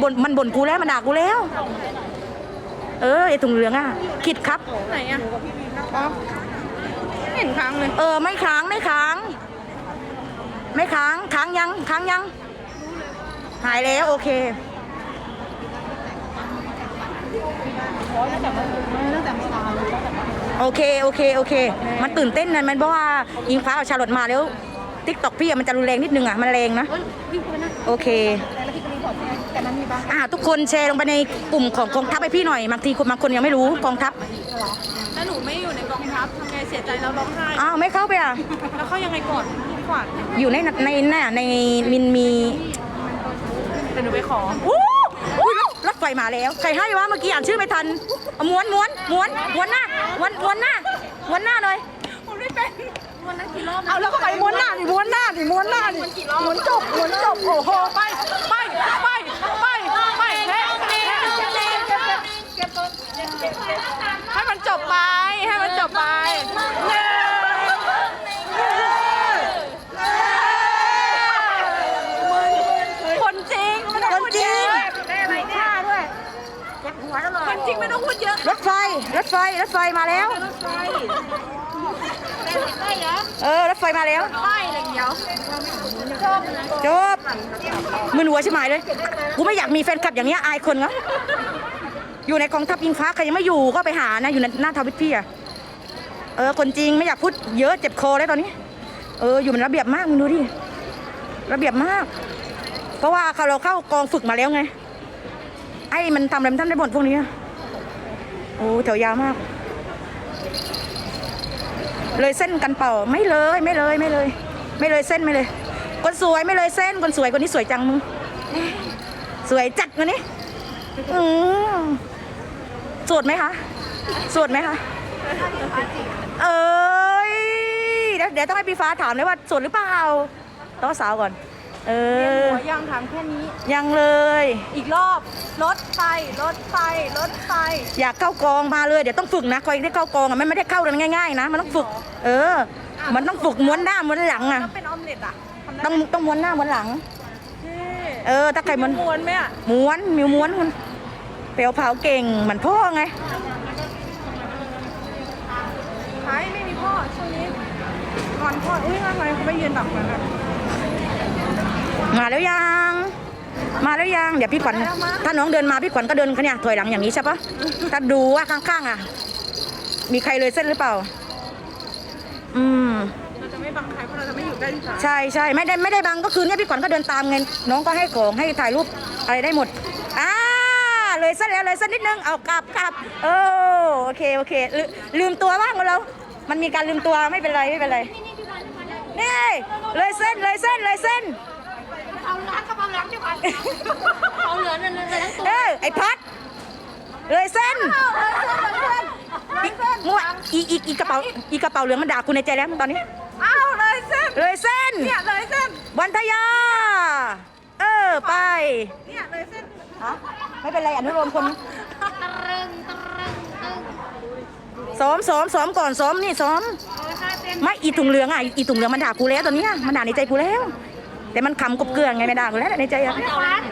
บ่นมันบ่นกูแล้วมันด่ากูแล้ว เออไอถุงเหลืองอะคิดครับ ไหนอะอ๋อไม่เห็นครั้งเลย เออไม่ค้างไม่ค้าง ไม่ค้างค้างยังค้างยัง หายแล้วโอเคโอเคโอเคโอเค มันตื่นเต้นนะมันเพราะว่ายิงฟ้าเอาชาลอตมาแล้วติ๊กตอกพี่อะมันจะรุนแรงนิดนึงอะมันแรงนะโอเค อ่าทุกคนแชร์ลงไปในกลุ่มของกองทัพให้พี่หน่อยบางทีคนบางคนยังไม่รู้กองทัพแล้วหนูไม่อยู่ในกองทัพทำไงเสียใจแล้วร้องไห้อ้าวไม่เข้าไปอะแล้วเขายังไงก่อนขวานอยู่ในในน่ะในมินมีแต่หนูไปขออู้อุ้ยรถรถไฟมาแล้วใครให้วะเมื่อกี้อ่านชื่อไม่ทันเอาม้วนม้วนม้วนม้วนหน้าม้วนม้วนหน้าม้วนหน้าหน่อยผมไม่เป็นวันนั้นกี่รอบเอาแล้วก็ไปม้วนหน้าดิม้วนหน้าดิม้วนหน้าดิม้วนจบม้วนจบโอ้โหไปไปไปไปไปเฮ้ให้มันจบไป ให้มันจบไปคนจริงไม่ต้อง คน พูด จ เย ริง อะคนจริงไม่ ต้องพูดเยอะรถไฟ รถไฟ รถไฟมาแล้วเออ รถไฟมาแล้วไม่เลยเดียวจบมึนหัวใช่ไหมเลย กูไม่อยากมีแฟนคลับอย่างเนี้ยอายคนเหรออยู่ในกองทัพยิงฟ้าใครยังไม่อยู่ก็ไปหานะ อยู่ในหน้าทวิตพี่อะเออ คนจริงไม่อยากพูดเยอะเจ็บคอแล้วตอนนี้ เออ อยู่มันระเบียบมากมึงดูดิ ระเบียบมาก เพราะว่าเขาเราเข้ากองฝึกมาแล้วไง ไอ้มันทำอะไรมันทำได้หมดพวกนี้ อะโอ้แถวยาวมาก เลยเส้นกันเป่าไม่เลยไม่เลยไม่เลย ไม่เลยเส้นไม่เลย คนสวยไม่เลยเส้นคนสวยคนนี้สวยจังมึงสวยจัดวันนี้อืมโสดไหมคะโสดไหมคะเอ้ยเดี๋ยวต้องให้พี่ฟ้าถามเลยว่าโสดหรือเปล่าต้องสาวก่อน เออหัวยังถามแค่นี้ ยังเลย อีกรอบรถไฟรถไฟรถไฟ อยากเข้ากองมาเลยเดี๋ยวต้องฝึกนะคอยได้เข้ากองอะมันไม่ได้เข้ากันง่ายๆนะ มันต้องฝึก เออ มันต้องฝึกม้วนหน้าม้วนหลังอะถ้าเป็นออมเล็ตอะทำได้ต้องต้องม้วนหน้าม้วนหลังเท่เออถ้าใครมันม้วนไหมอะม้วนมิวม้วนมันเปลวเผาเก่งเหมือนพ่อไงใช่ไม่มีพ่อช่วงนี้งอนพ่ออุ้ยทำไมเขาไปยืนดักนั้นอะ มาแล้วยัง มาแล้วยัง เดี๋ยวพี่ขวัญมาแล้วมาถ้าน้องเดินมาพี่ขวัญก็เดินเขาเนี่ยถอยหลังอย่างนี้ใช่ปะถ้าดูว่าข้างๆอะ มีใครเลยเส้นหรือเปล่า อืมเราจะไม่บังใครเพราะเราจะไม่อยู่ใกล้ที่สายใช่ใช่ไม่ได้ไม่ได้บังก็คือเนี่ยพี่ขวัญก็เดินตามไงน้องก็ให้ของให้ถ่ายรูปอะไรได้หมดอ่าเลยเส้นแล้วเลยเส้นนิดนึงเอากลับกลับเออโอเคโอเคลืลืมตัวบ้างเรา มันมีการลืมตัวไม่เป็นไรไม่เป็นไรนี่เลยเส้นเลยเส้นเลยเส้นเอา ล้างกระเป๋าล้างใช่ไหมเอาเหลือนั่นนั่นทั้งตัวเออไอพัด เลยเส้นอีมั่วอีอีอีกระเป๋าอีกระเป๋าเหลืองมันด่าคุณในใจแล้วตอนนี้อ้าวเลยเส้น เลยเส้น เนี่ยเลยเส้น วันทยา เออไป เนี่ยเลยเส้นฮะไม่เป็นไรอนุโลมคนซ้อมซ้อมซ้อมก่อนซ้อมนี่ซ้อม ไม่อีถุงเหลืองอะอีถุงเหลืองมันด่ากูแล้วตอนเนี้ยมันด่าในใจกูแล้ว แต่มันคำกบเกลืองไงไม่ด่ากูแล้วในใจอะพี่ฝัน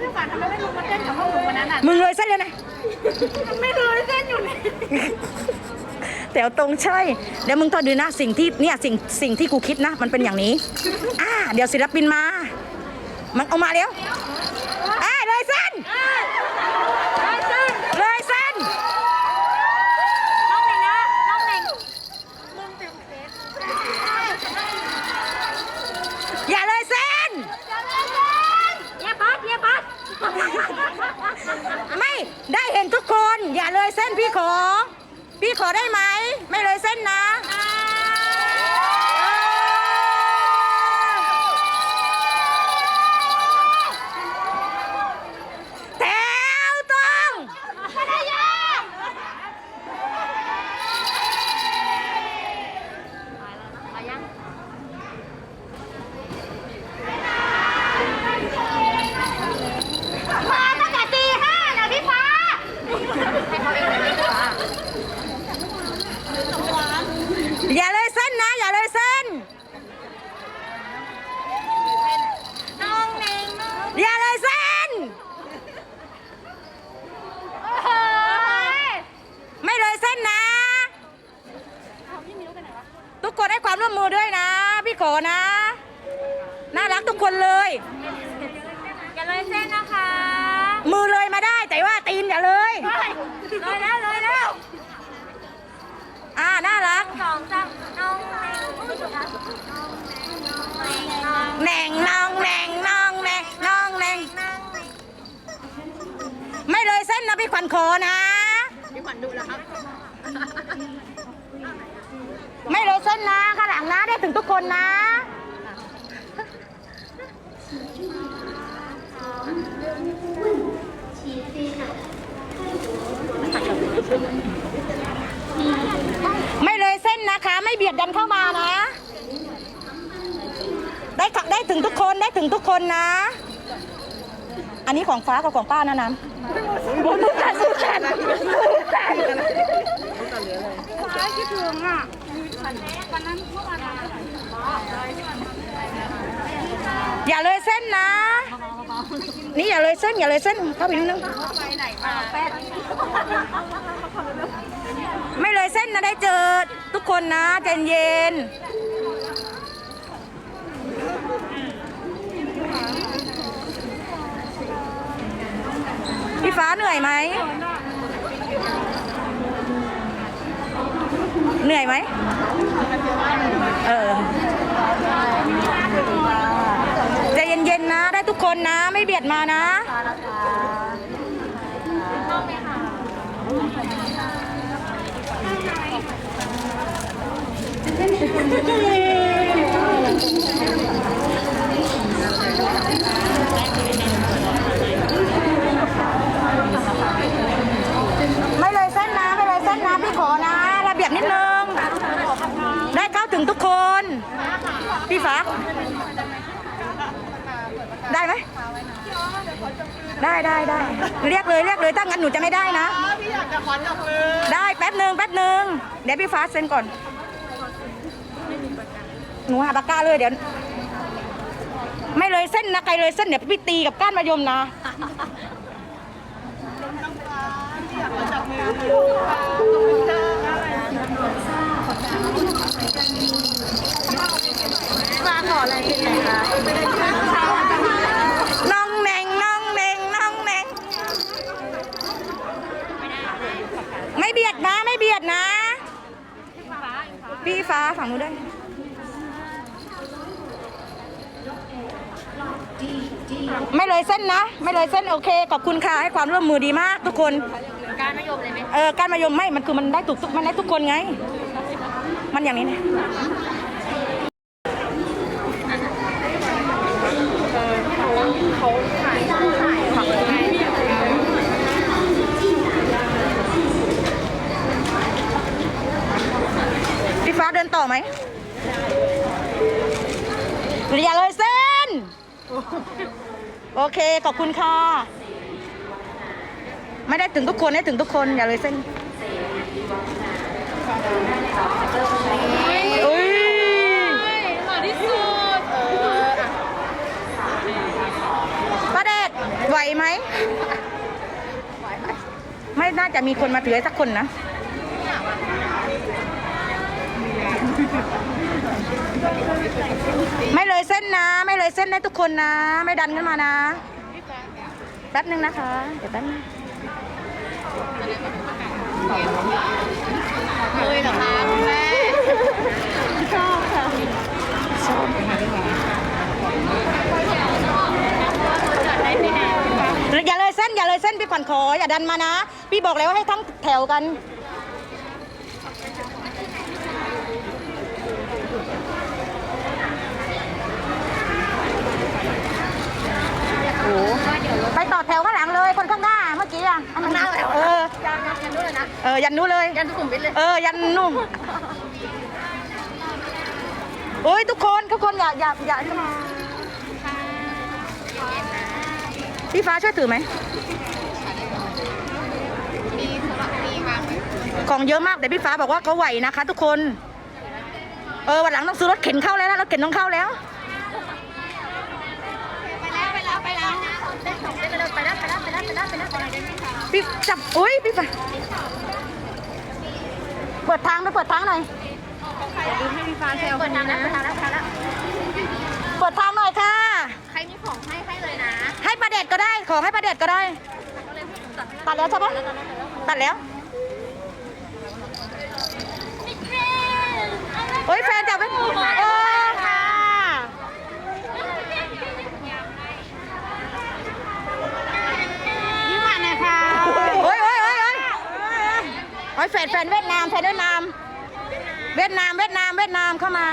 พี่ฝันทำไมไม่ลงมาเต้นกับพวกหนูวันนั้นอะมึงเลยเส้นเลยนะไม่เลยเส้นอยู่นี่แต่เอาตรงใช่เดี๋ยวมึงทอดูนะสิ่งที่เนี่ยสิ่งสิ่งที่กูคิดนะ มันเป็นอย่างนี้ อ่า เดี๋ยวศิลปินมา มันเอามาแล้วอ่าเลยเส้นเลยเส้น น้องเน่งนะน้องเน่งมึงเต็มเฟส อย่าเลยเส้น เย้ปัดเย้ปัด ได้เห็นทุกคน อย่าเลยเส้นพี่ขอ พี่ขอได้ไหม ไม่เลยเส้นนะแถวตรงมาตั้งแต่ตีห้านะพี่ฟ้าให้เขาเองเลยพี่ฟ้า นะ น่ารักทุกคนเลย อย่าเลยเส้นนะคะ มือเลยมาได้แต่ว่าตีนอย่าเลย เลยแล้วเลยแล้ว อ่าน่ารัก สองสามน้องแมงน้องแมงน้อง แหน่งน้องแหน่งน้องแหน่งไม่เลยเส้ นะพี่ขวัญขอนะ พี่ขวัญดูแล้วครับ ไม่เลยเส้นนะข้างหลังนะได้ถึงทุกคนนะไม่เลยเส้นนะคะ ไม่เบียดดันเข้ามานะ ได้ได้ถึงทุกคนได้ถึงทุกคนนะ อันนี้ของฟ้ากับของป้านะน้ำ บุญกันบุญกันบุญกันฟ้าคิดถึงอะอย่าเลยเส้นนะ นี่อย่าเลยเส้นอย่าเลยเส้นเข้าไปนิดนึงไม่เลยเส้นนะได้เจอทุกคนนะใจเย็น พี่ฟ้าเหนื่อยไหม เหนื่อยไหม เออใจเย็นๆนะ ได้ทุกคนนะ ไม่เบียดมานะ ไม่เลยเส้นนะไม่เลยเส้นนะพี่ขอนะระเบียบนิดนึง ได้เข้าถึงทุกคน พี่ฟ้า ได้ไหม ได้ได้ได้เรียกเลยเรียกเลยถ้างั้นหนูจะไม่ได้นะ พี่อยากจะขอจับมือได้แป๊บหนึ่งแป๊บหนึ่งเดี๋ยวพี่ฟ้าเซ็นก่อน หนูหาปากกาเลยเดี๋ยว ไม่เลยเส้นนะใครเลยเส้นเดี๋ยวพี่ตีกับก้านมะยมนะฟ้าขออะไรเป็นไงคะ น้องแหน่งน้องแหน่งน้องแหน่งไม่เบียดนะไม่เบียดนะ พี่ฟ้า ฝั่งนู้นด้วยไม่เลยเส้นนะ ไม่เลยเส้นโอเค ขอบคุณค่ะ ให้ความร่วมมือดีมากทุกคน การมะยมเลยไหมเออการมายมไม่ มันคือมันได้ถูกทุกมันได้ทุกคนไง มันอย่างนี้เนี่ยพี่ฟ้าเดินต่อไหมอย่าเลยเส้น โอเค ขอบคุณค่ะ ไม่ได้ถึงทุกคนได้ถึงทุกคนอย่าเลยเส้นอุ้ยหล่อที่สุดป้าเดชไหวไหม ไม่น่าจะมีคนมาถือสักคนนะ ไม่เลยเส้นนะ ไม่เลยเส้นได้ทุกคนนะ ไม่ดันขึ้นมานะ แป๊บนึงนะคะ เดี๋ยวแป๊บนึงเลยเหรอคะคุณแม่ชอบค่ะอย่าเลยเส้นอย่าเลยเส้นพี่ขวัญขออย่าดันมานะ พี่บอกแล้วว่าให้ทั้งแถวกัน ไปต่อแถวข้างหลังเลย คนข้างหน้าเมื่อกี้อะข้างหน้าเลยเออยันยันด้วยนะ เออ ยันนู้นเลย ยันสุขุมวิทเลย เออ ยันนุ่มโอ้ยทุกคนทุกคนอย่าอย่าอย่าขึ้นมาพี่ฟ้าช่วยถือไหมของเยอะมากแต่พี่ฟ้าบอกว่าเขาไหวนะคะ ทุกคน เออวันหลังต้องซื้อรถเข็นเข้าแล้วนะรถเข็นต้องเข้าแล้ว พี่จับอุ้ยพี่ฟ้าเปิดทางไปเปิดทางหน่อยดูให้พี่ฟ้าแซวคเปิดนทานี้งแล้วนะเปิดทางแล้วเปิดทางแล้วเปิดทางหน่อยค่ะ ใครมีของให้ให้เลยนะ ให้ประเด็ดก็ได้ ขอให้ประเด็ดก็ได้ ตัดแล้วใช่ปะตัดแล้วเฮ้ยแฟนจับไว้เออค่ะยิ้มหวานหน่อยค่ะ เฮ้ยเฮ้ยเฮ้ยเฮ้ย เฮ้ยแฟนแฟนเวียดนามแฟนเวียดนาม เวียดนามเวียดนามเวียดนามเข้ามา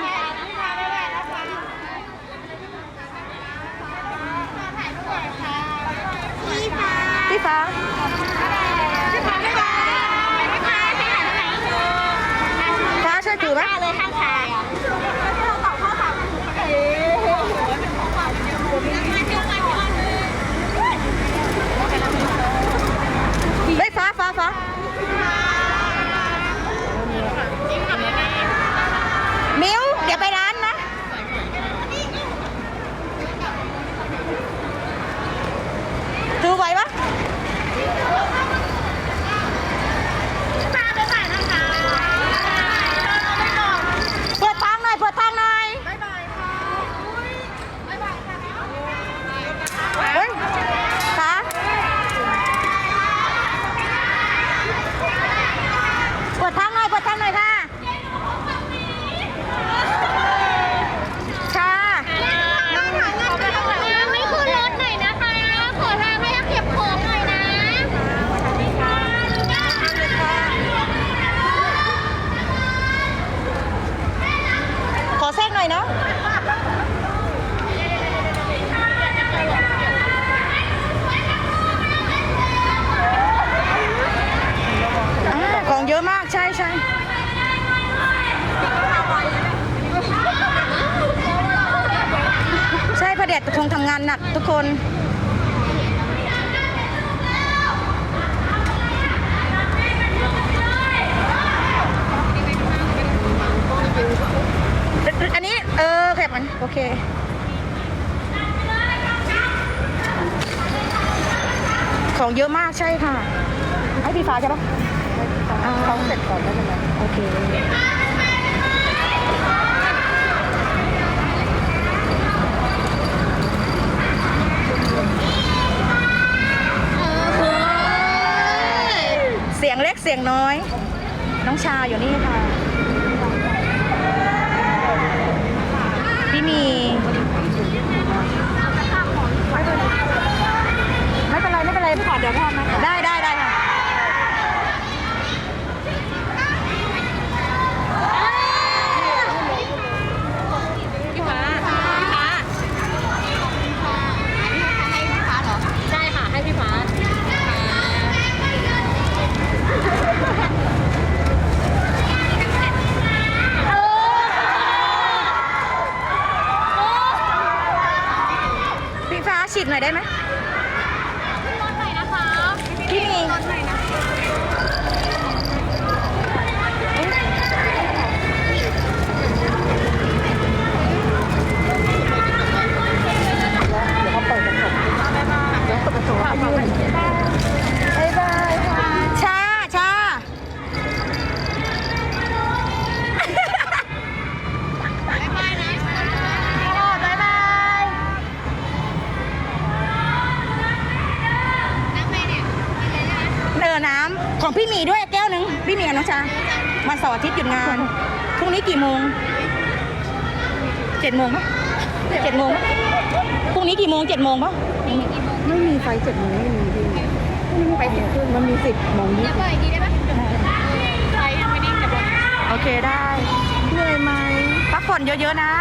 พี่ฟ้าพี่ฟ้าพี่ฟ้าพี่ฟ้าพี่ฟ้าให้ไหนไหนฟ้าช่วยถือไหมเลยข้างชายอะเฮ้ยฟ้าฟ้าฟ้า มิวเดี๋ยวไปร้านนะ ถือไหวปะ ฟ้าไปไหนนะคะ เปิดทางหน่อย เปิดทางหน่อย บ๊ายบายค่ะบ๊ายบายค่ะ เฮ้ยฟ้าเปิดทางหน่อย เปิดทางหน่อยค่ะค่ะ ไม่ขึ้นรถหน่อยนะคะ ขอทางให้เก็บของหน่อยนะ ขอแทรกหน่อยเนาะอ่าของเยอะมากใช่ใช่ใช่พระเดช คงทำงานหนักทุกคนอันนี้ เออแคบมันโอเคของเยอะมากใช่ค่ะ ให้พี่ฟ้าใช่ปะเขาเสร็จก่อนได้ไหมโอเค เสียงเสียงน้อย น้องชาอยู่นี่ค่ะ พี่มี ไม่เป็นไร ไม่เป็นไรขอเดี๋ยวพ่อมาได้ได้ได้ค่ะ พี่ฟ้าพี่ฟ้าให้พี่ฟ้าเหรอ ใช่ค่ะ ให้พี่ฟ้า พี่ฟ้าฉีดหน่อยได้ไหม รถหน่อยนะคะ พี่มี รถหน่อยนะ บ๊ายบายค่ะ ชา ชา บ๊ายบายนะ บ๊ายบาย น้ำไปเนี่ยกินเลยนะ เน อน้ำของพี่หมีด้วยแก้วหนึ่งพี่หมีกับน้องชาวันเสาร์อาทิตย์หยุดงานพรุ่งนี้กี่โมงเจ็ดโมงปะเจ็ดโมงปะพรุ่งนี้กี่โมงเจ็ดโมงปะไม่มีไฟเจ็ดโมงไม่มีพี่ไม่มีไฟเจ็ดครึ่งมันมีสิบโมงเดี๋ยวเปิดอีกทีได้ปะไฟยังไม่นิ่งแต่บอกโอเคได้ เหนื่อยไหมพักผ่อนเยอะๆนะ